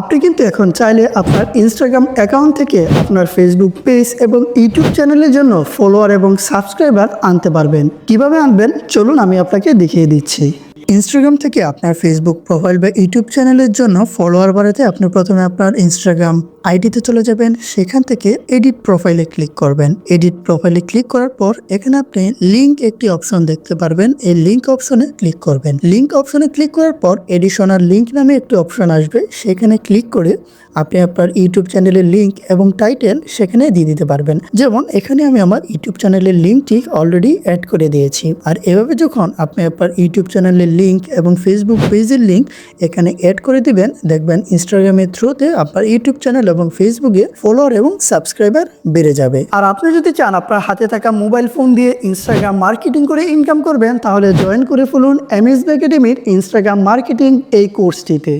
আপনি কিন্তু এখন চাইলে আপনার ইনস্টাগ্রাম অ্যাকাউন্ট থেকে আপনার ফেসবুক পেজ এবং ইউটিউব চ্যানেলের জন্য ফলোয়ার এবং সাবস্ক্রাইবার আনতে পারবেন। কীভাবে আনবেন? চলুন আমি আপনাকে দেখিয়ে দিচ্ছি। ইনস্টাগ্রাম থেকে আপনার ফেসবুক প্রোফাইল বা ইউটিউব চ্যানেলের জন্য ফলোয়ার বাড়াতে আপনি প্রথমে আপনার ইনস্টাগ্রাম আইডিতে চলে যাবেন, সেখান থেকে এডিট প্রোফাইলে ক্লিক করবেন। এডিট প্রোফাইলে ক্লিক করার পর এখানে আপনি লিঙ্ক একটি অপশন দেখতে পারবেন। এই লিঙ্ক অপশনে ক্লিক করবেন। লিঙ্ক অপশনে ক্লিক করার পর এডিশনাল লিঙ্ক নামে একটি অপশন আসবে। সেখানে ক্লিক করে আপনি আপনার ইউটিউব চ্যানেলের লিঙ্ক এবং টাইটেল সেখানে দিয়ে দিতে পারবেন। যেমন, এখানে আমি আমার ইউটিউব চ্যানেলের লিঙ্কটি অলরেডি অ্যাড করে দিয়েছি। আর এভাবে যখন আপনি আপনার ইউটিউব চ্যানেলের লিঙ্ক এবং ফেসবুক পেজের লিঙ্ক এখানে অ্যাড করে দিবেন, দেখবেন ইনস্টাগ্রামের থ্রুতে আপনার ইউটিউব চ্যানেল এবং ফেসবুকে ফলোয়ার এবং সাবস্ক্রাইবার বেড়ে যাবে। আর আপনি যদি চান আপনার হাতে থাকা মোবাইল ফোন দিয়ে ইনস্টাগ্রাম মার্কেটিং করে ইনকাম করবেন, তাহলে জয়েন করে ফেলুন এমএসবি একাডেমির ইনস্টাগ্রাম মার্কেটিং এই কোর্সটিতে